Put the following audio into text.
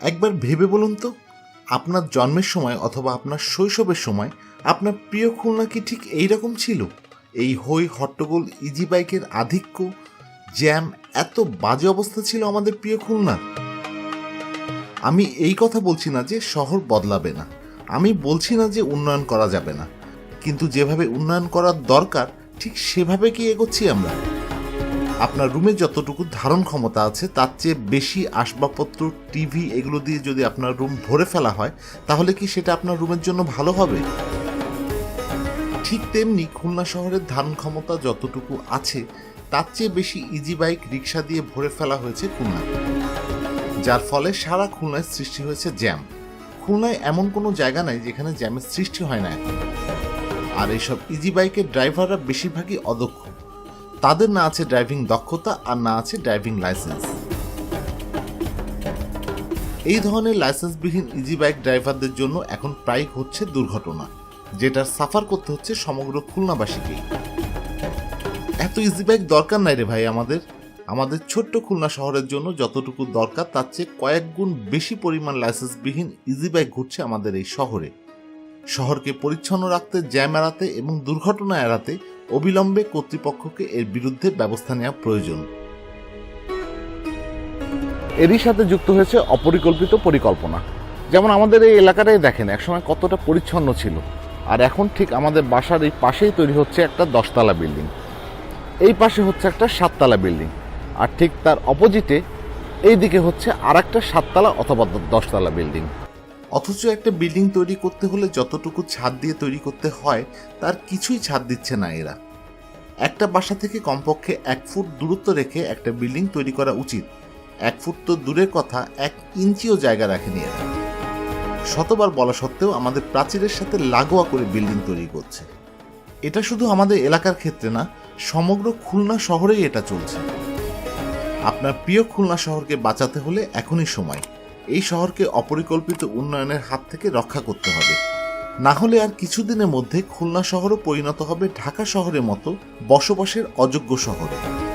একবার ভেবে বলুন তো, আপনার জন্মের সময় অথবা আপনার শৈশবের সময় আপনার প্রিয় খুলনা কি ঠিক এই রকম ছিল? এই হই হট্টগোল ইজি বাইকের আধিক্য জ্যাম এত বাজে অবস্থা ছিল আমাদের প্রিয় খুলনা। আমি এই কথা বলছি না যে শহর বদলাবে না। আমি বলছি না যে উন্নয়ন করা যাবে না। কিন্তু যেভাবে উন্নয়ন করার দরকার, ঠিক সেভাবে কি এগোচ্ছি আমরা? আপনার রুমে যতটুকু ধারণ ক্ষমতা আছে, তার চেয়ে বেশি আসবাবপত্র, টিভি এগুলো দিয়ে যদি আপনার রুম ভরে ফেলা হয়, তাহলে কি সেটা আপনার রুমের জন্য ভালো হবে? ঠিক তেমনি খুলনা শহরের ধারণ ক্ষমতা যতটুকু আছে, তার চেয়ে বেশি ইজি বাইক রিক্সা দিয়ে ভরে ফেলা হয়েছে খুলনা। যার ফলে সারা খুলনায় সৃষ্টি হয়েছে জ্যাম। খুলনায় এমন কোনো জায়গা নাই যেখানে জ্যামের সৃষ্টি হয় না। আর এইসব ইজি বাইকের ড্রাইভাররা বেশিরভাগই অদক্ষ। তাদের না আছে ড্রাইভিং দক্ষতা আর না আছে ড্রাইভিং লাইসেন্স। এই ধরনের লাইসেন্সবিহীন ইজি বাইক ড্রাইভারদের জন্য এখন প্রায় হচ্ছে দুর্ঘটনা, যেটা সাফার করতে হচ্ছে সমগ্র খুলনাবাসীকেই এত ইজি বাইক দরকার নাই রে ভাই আমাদের। আমাদের ছোট্ট খুলনা শহরের জন্য যতটুকু দরকার, তার চেয়ে কয়েক গুণ বেশি পরিমাণ লাইসেন্সবিহীন ইজি বাইক ঘুরছে আমাদের এই শহরে। শহরকে পরিচ্ছন্ন রাখতে, জ্যাম এড়াতে এবং দুর্ঘটনা এড়াতে অবিলম্বে কর্তৃপক্ষকে এর বিরুদ্ধে ব্যবস্থা নেওয়া প্রয়োজন। এরই সাথে যুক্ত হয়েছে অপরিকল্পিত পরিকল্পনা। যেমন আমাদের এই এলাকাটাই দেখেন, একসময় কতটা পরিচ্ছন্ন ছিল। আর এখন ঠিক আমাদের বাসার এই পাশেই তৈরি হচ্ছে একটা দশতলা বিল্ডিং। এই পাশে হচ্ছে একটা সাততলা বিল্ডিং। আর ঠিক তার অপোজিটে এই দিকে হচ্ছে আর একটা সাততলা অথবা দশতলা বিল্ডিং। অথচ একটা বিল্ডিং তৈরি করতে হলে যতটুকু ছাদ দিয়ে তৈরি করতে হয়, তার কিছুই ছাদ দিচ্ছে না এরা। একটা বাসা থেকে কমপক্ষে এক ফুট দূরত্ব রেখে একটা বিল্ডিং তৈরি করা উচিত। এক ফুট তো দূরের কথা, এক ইঞ্চিও জায়গা রাখেনি এরা। শতবার বলা সত্ত্বেও আমাদের প্রাচীরের সাথে লাগোয়া করে বিল্ডিং তৈরি করছে। এটা শুধু আমাদের এলাকার ক্ষেত্রে না, সমগ্র খুলনা শহরেই এটা চলছে। আপনার প্রিয় খুলনা শহরকে বাঁচাতে হলে এখনই সময়। এই শহরকে অপরিকল্পিত উন্নয়নের হাত থেকে রক্ষা করতে হবে। না হলে আর কিছুদিনের মধ্যে খুলনা শহরও পরিণত হবে ঢাকা শহরের মতো বসবাসের অযোগ্য শহরে।